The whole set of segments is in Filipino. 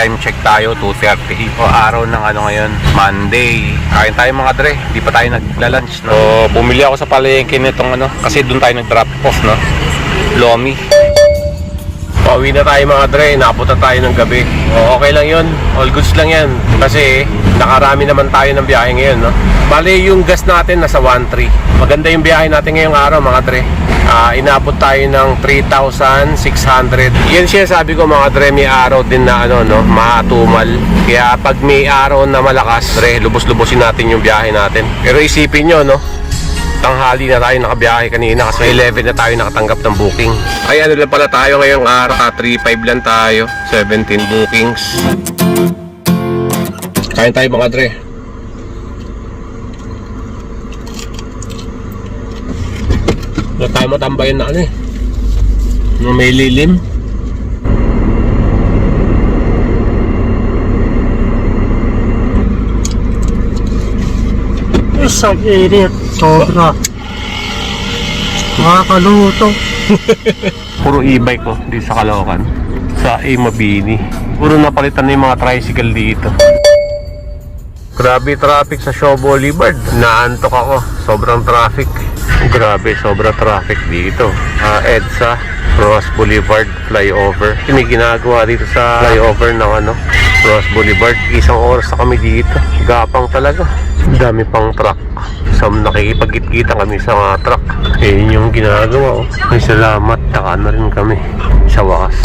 time check tayo, 2.30. O araw ng ano ngayon, Monday. Kain tayo mga dre, hindi pa tayo nagla-lunch. No? So, bumili ako sa palengke nitong ano, kasi doon tayo nag-drop off, no? Lomi. Pauwi na tayo mga dre, napunta tayo ng gabi. Okay lang yun, all goods lang yan. Kasi nakarami naman tayo ng biyahe ngayon, no? Bale, yung gas natin nasa 1.3. Maganda yung biyahe natin ngayong araw mga dre. Ah, inabot tayo ng 3,600. Yan siya sabi ko mga dre, may araw din na ano, no, matumal. Kaya pag may araw na malakas, dre, lubos-lubosin natin yung biyahe natin. Pero isipin nyo, no, tanghali na tayo nakabiyahe kanina kasi 11 na tayo nakatanggap ng booking. Ay ano lang pala tayo ngayong araw, ah, 3.5 lang tayo, 17 bookings. Kain tayo mga dre. Wala tayo matambayan na ano eh. May lilim. Isang init. Sobra. Makakaluto. Puro e-bike ko dito sa Caloocan. Sa A Mabini. Puro napalitan na yung mga tricycle dito. Grabe traffic sa Shaw Boulevard. Naantok ako. Sobrang traffic. Grabe, sobra traffic dito. Ah, EDSA, Ross Boulevard flyover. May ginagawa dito sa flyover ng ano, Ross Boulevard. Isang oras na kami dito. Gapang talaga. Dami pang truck. So, nakikipagkit-kita kami sa mga truck. Eh, yun yung ginagawa. Oh. Ay, salamat. Taka na rin kami sa wakas.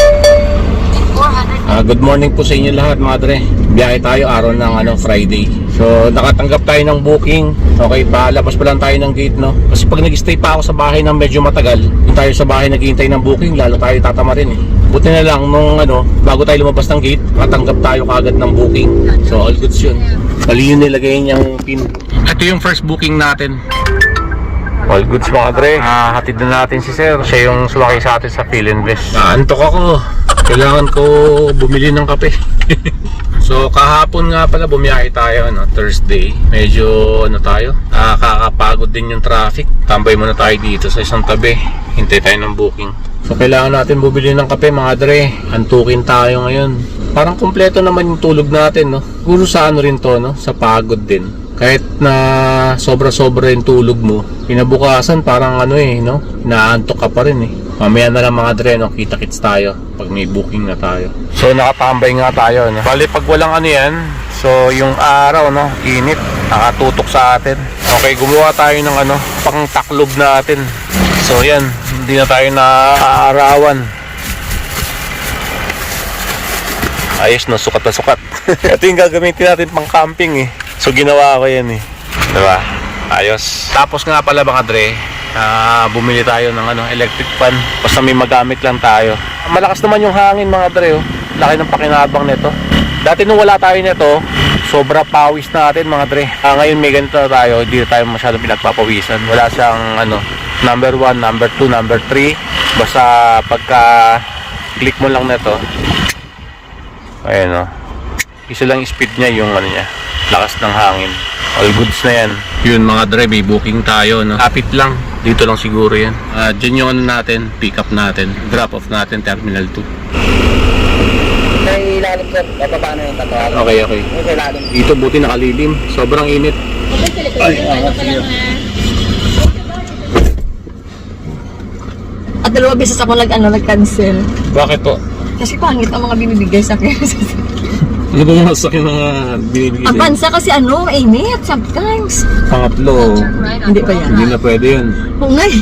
Ah, good morning po sa inyo lahat mga dre. Biyahe tayo araw ng ano Friday. So nakatanggap tayo ng booking. Okay, palabas pa lang tayo ng gate no. Kasi pag nag-stay pa ako sa bahay ng medyo matagal, yung tayo sa bahay naghihintay ng booking, lalo tayo tatama rin eh. Buti na lang nung ano, bago tayo lumabas ng gate, matanggap tayo kagad ng booking. So all goods yun. Mali yun nilagay niyang pin. Ito yung first booking natin. All goods mga dre. Ah, hatid na natin si sir. Siya yung sumakay sa atin sa Feel Invest. Naantok ako. Kailangan ko bumili ng kape. so kahapon nga pala bumiyahe tayo no, Thursday. Medyo ano tayo, nakakapagod din yung traffic. Tambay muna tayo dito sa isang tabi. Hintay tayo ng booking. So kailangan natin bumili ng kape mga dre. Antukin tayo ngayon. Parang kumpleto naman yung tulog natin no. Siguro sa ano rin to no, sa pagod din. Kahit na sobra-sobra yung tulog mo, kinabukasan parang ano eh, no? Naantok ka pa rin eh. Mamaya na lang mga dre, no? Kita-kits tayo pag may booking na tayo. So nakatambay nga tayo. No? Bali pag walang ano yan, so yung araw no, init, nakatutok sa atin. Okay, gumawa tayo ng ano, pang taklob natin. So yan, hindi na tayo naaarawan. Ayos no, sukat na sukat. Ito yung gagamitin natin pang camping eh. So ginawa ko yan eh. Diba? Ayos. Tapos nga pala mga dre, ah, bumili tayo ng ano, electric fan. Basta may magamit lang tayo. Malakas naman yung hangin mga dre. Oh. Laki ng pakinabang nito. Dati nung wala tayo nito, sobra pawis natin mga dre. Ah, ngayon may ganito na tayo, hindi na tayo masyadong pinagpapawisan. Wala siyang ano, number 1, number 2, number 3. Basta pagka click mo lang nito, Ayan o. Isa lang speed niya yung ano niya. Lakas ng hangin. All goods na yan. Yun mga dre, may booking tayo. No? Kapit lang. Dito lang siguro yan. Uh, dyan yung ano natin, pick up natin. Drop off natin, Terminal 2. May ilalim sir. Bababa na yung tatawaran. Okay, okay. Dito buti nakalilim. Sobrang init. Ay, ano sige. At dalawa beses ako nag, ano, nag-cancel. Bakit po? Kasi pangit ang mga binibigay sa akin. Ano ba mga sakit mga binibigay? ang bansa kasi ano, mainit sometimes. Pangatlo, Hindi pa yan. hindi na pwede yun. Oo nga eh.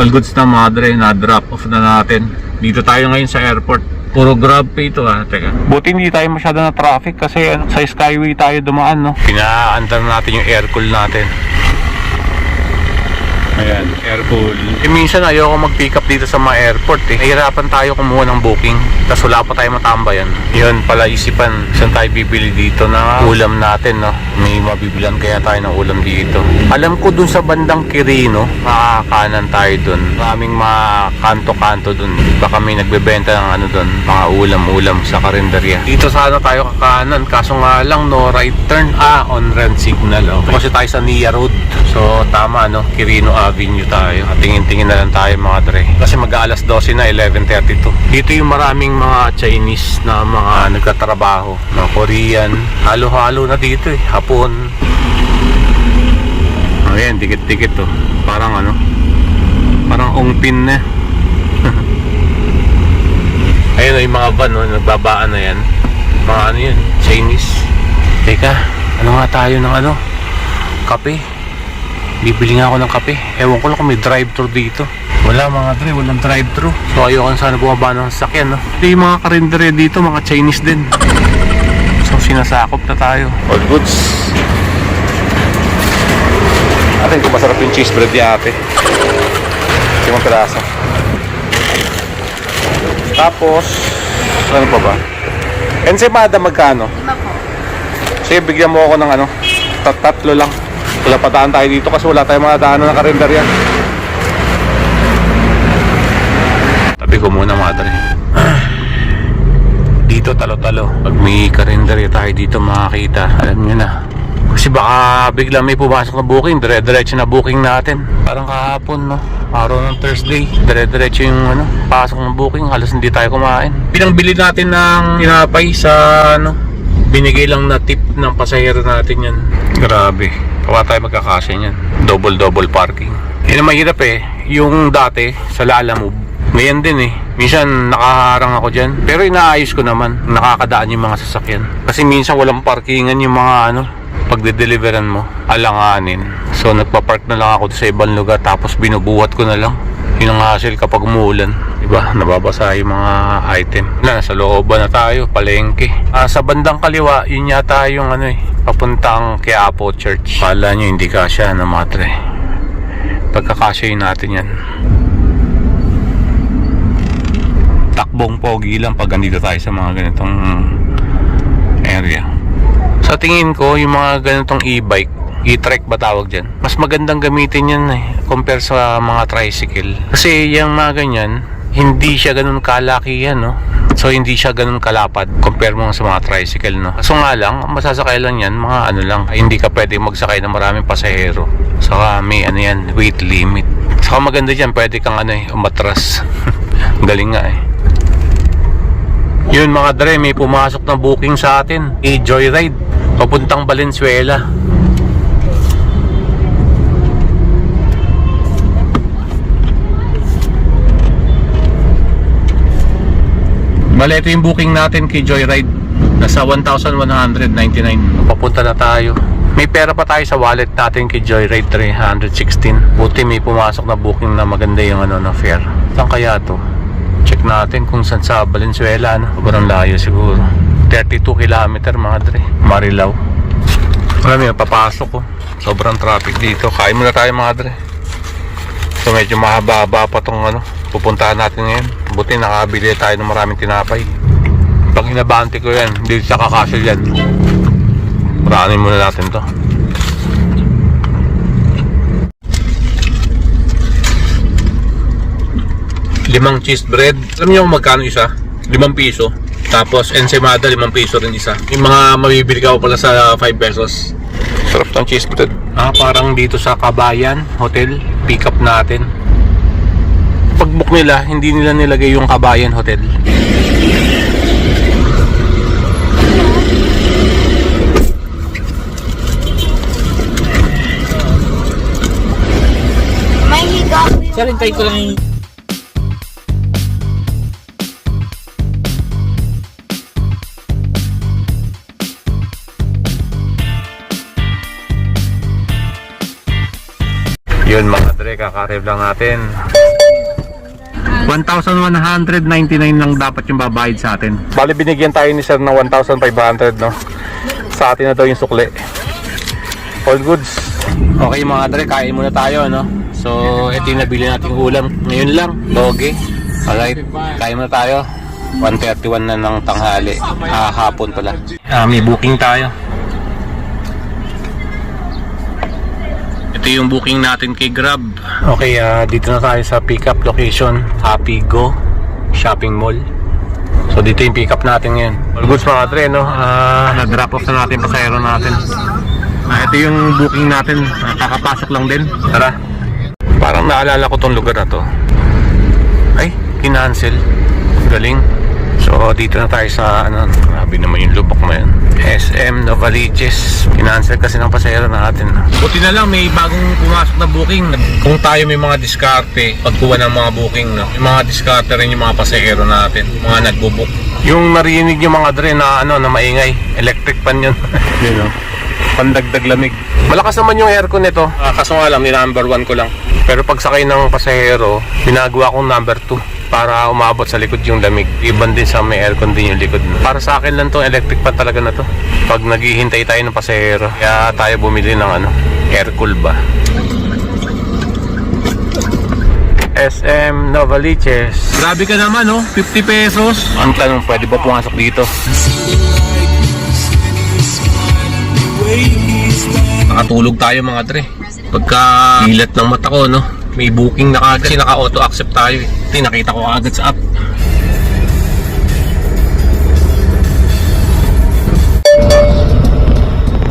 All goods na madre, na-drop off na natin. Dito tayo ngayon sa airport. Puro grab pay ito ah. Teka. Buti hindi tayo masyado na traffic kasi ano, sa skyway tayo dumaan no. Pinaandar natin yung air cool natin. Ayan, air cool. Eh minsan ayoko mag-pick up dito sa mga airport eh. Nahirapan tayo kumuha ng booking. Tapos wala pa tayo matambayan. Yun pala isipan. Saan tayo bibili dito na ulam natin no? May mabibilan kaya tayo ng ulam dito. Alam ko dun sa bandang Quirino, makakanan tayo dun. Maraming mga kanto-kanto dun. Baka may nagbebenta ng ano dun, mga ulam-ulam sa karinderya. Dito sana tayo kakanan. Kaso nga lang no, right turn. Ah, on ramp signal. Oh. Kasi tayo sa Nia Road. So tama no, Quirino Avenue tayo. At tingin-tingin na lang tayo mga dre. Kasi mag-aalas 12 na, 11.32. Dito yung maraming mga Chinese na mga nagtatrabaho. Mga Korean. Halo-halo na dito eh. Hapon. Ayan, dikit-dikit to. Parang ano, parang ongpin na. Ayun yung mga van, no, nagbabaan na yan. Mga ano yun, Chinese. Teka, ano nga tayo ng ano? Kape. Bibili nga ako ng kape. Ewan ko lang kung may drive-thru dito. Wala mga dre, walang drive-thru. So ayoko na sana bumaba ng sasakyan, no? Ito yung mga karinderya dito, mga Chinese din. So sinasakop na tayo. All goods. Atin kung masarap yung cheese bread ni ate. Limang piraso. Tapos, ano pa ba? Ensemada magkano? Lima po. Sige, bigyan mo ako ng ano, tat tatlo lang. Wala tayo dito kasi wala tayong mga daanan ng karinderya. Tabi ko muna madre. Dito talo-talo. Pag may karinderya tayo dito makakita, alam nyo na. Kasi baka bigla may pumasok na booking, dire-diretso na booking natin. Parang kahapon, no? Araw ng Thursday, dire-diretso yung ano, pasok ng booking, halos hindi tayo kumain. Pinangbili natin ng tinapay sa ano, binigay lang na tip ng pasahero natin yan. Grabe. Kawa tayo magkakasya niyan. Double-double parking. Yan ang mahirap eh. Yung dati, sa Lalamove, ngayon din eh. Minsan nakaharang ako dyan. Pero inaayos ko naman. Nakakadaan yung mga sasakyan. Kasi minsan walang parkingan yung mga ano, pagde-deliveran mo, alanganin. So nagpa-park na lang ako sa ibang lugar tapos binubuhat ko na lang. Yun ang hassle kapag umuulan. Diba? Nababasa yung mga item. Na, nasa looban na tayo, palengke. Ah, sa bandang kaliwa, yun yata yung ano eh, papuntang Quiapo Church. Kala nyo hindi kasya na matre. Pagkakasya yun natin yan. Takbong pogi lang pag andito tayo sa mga ganitong area. Sa tingin ko, yung mga ganitong e-bike, e-trek ba tawag dyan? Mas magandang gamitin yan eh, compare sa mga tricycle. Kasi yung mga ganyan, hindi siya ganun kalaki yan, no? So, hindi siya ganun kalapad compare mo sa mga tricycle, no? So nga lang, ang masasakay lang yan, mga ano lang, hindi ka pwede magsakay ng maraming pasahero. Saka may ano yan, weight limit. Saka maganda dyan, pwede kang ano eh, umatras. Galing nga eh. Yun mga dre, may pumasok na booking sa atin. I-joyride. Papuntang Valenzuela. Bale, ito yung booking natin kay Joyride. Nasa 1,199. Papunta na tayo. May pera pa tayo sa wallet natin kay Joyride 316. Buti may pumasok na booking na maganda yung ano na fare. Saan kaya to? Check natin kung saan sa Valenzuela. No? Sobrang layo siguro. 32 kilometer mga dre. Marilao. Marami papasok ko. Sobrang traffic dito. Kain muna tayo mga dre. So medyo mahaba-haba pa tong ano, pupuntahan natin ngayon. Buti nakabili tayo ng maraming tinapay. Pag inabante ko yan, hindi siya kakasya yan. Paranin muna natin to. Limang cheese bread. Alam niyo kung magkano isa? Limang piso. Tapos ensaymada, limang piso rin isa. Yung mga mabibili ka pa pala sa 5 pesos. Sarap ng cheese bread. Ah, parang dito sa Kabayan Hotel, pick up natin. Pag-book nila, hindi nila nilagay yung Kabayan Hotel. May higa po yung... Sir, ko lang yung Yun mga dre, kakarib lang natin. 1,199 lang dapat yung babayad sa atin. Bali binigyan tayo ni sir ng 1,500 no. Sa atin na daw yung sukli. All goods. Okay mga dre, kain muna tayo, no? So, ito yung nabili nating ulam. Ngayon lang, doge. Alright, kain muna tayo. 1.31 na ng tanghali. Ah, hapon pala. Ah, may booking tayo. Ito yung booking natin kay Grab. Okay, ah, dito na tayo sa pickup location. Happy Go Shopping Mall. So dito yung pick up natin ngayon. All goods mga dre, no? Ah, na-drop off na natin pasahero natin. Ah, ito yung booking natin. Kakapasok lang din. Tara. Parang naalala ko tong lugar na to. Ay, kinancel. Galing. So, dito na tayo sa, ano, grabe naman yung lubok na yan. SM Novaliches. Kinancel kasi ng pasahero natin. Buti na lang, may bagong pumasok na booking. Kung tayo may mga diskarte, pagkuha ng mga booking, no? May mga diskarte rin yung mga pasahero natin, mga nagbubook. Yung narinig yung mga dre na, ano, na maingay. Electric pan yun. yun, no? Pandagdag lamig. Malakas naman yung aircon nito. Ah, kaso nga lang, ni number 1 ko lang. Pero pag sakay ng pasahero, binagawa kong number 2 para umabot sa likod yung lamig. Iban din sa may aircon din yung likod. Para sa akin lang to, electric pan talaga na to. Pag naghihintay tayo ng pasahero, kaya tayo bumili ng ano, aircool ba? SM Novaliches. Grabe ka naman, no? 50 pesos. Ang tanong, pwede ba pumasok dito? Nakatulog tayo mga tre. Pagka ilat ng mata ko, no? May booking na kagad. Kasi naka-auto accept tayo. eh. Ito, nakita ko agad sa app.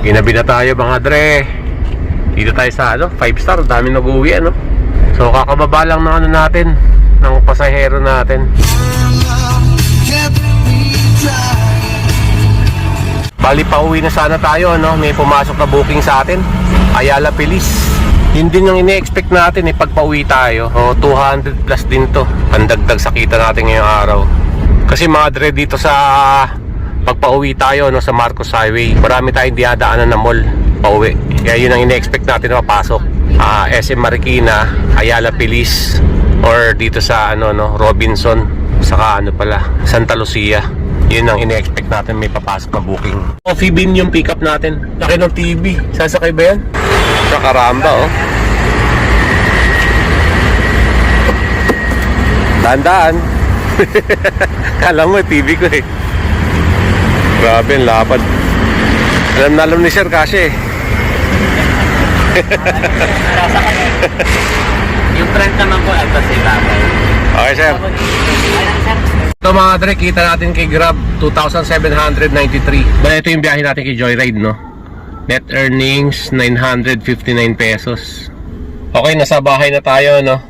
Ginabi na tayo mga dre. Dito tayo sa ano, 5 star. Dami nag-uwi ano. So kakababa lang ng ano natin, ng pasahero natin. Bali pa uwi na sana tayo ano, may pumasok na booking sa atin. Ayala Pilis. Yun din yung ine-expect natin eh, pag pauwi tayo. O, 200 plus din to. Pandagdag sa kita natin ngayong araw. Kasi mga dito sa pagpauwi tayo no, sa Marcos Highway, marami tayong diadaanan na mall pauwi. Kaya yun ang ine-expect natin na mapasok. Ah, SM Marikina, Ayala Pilis, or dito sa ano no, Robinson, saka ano pala, Santa Lucia. Yun ang ine-expect natin may papasok na booking. Coffee bean yung pick up natin. Laki ng TV. Sasakay ba yan? Sa karamba oh. Tandaan. Kala mo TV ko eh. Grabe ang lapad. Alam na alam ni Sir kasi eh. Yung front naman po, ito si Babay. Okay Sir. Ito mga dre, kita natin kay Grab 2,793. Bale, ito yung biyahe natin kay Joyride, no? Net earnings 959 pesos. Okay, nasa bahay na tayo, no?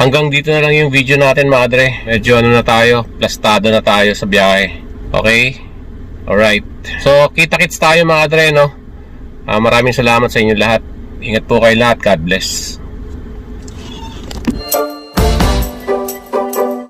Hanggang dito na lang yung video natin, mga dre. Medyo ano na tayo, plastado na tayo sa biyahe. Okay? Alright. So, kita-kits tayo mga dre, no? Ah, maraming salamat sa inyo lahat. Ingat po kayo lahat. God bless.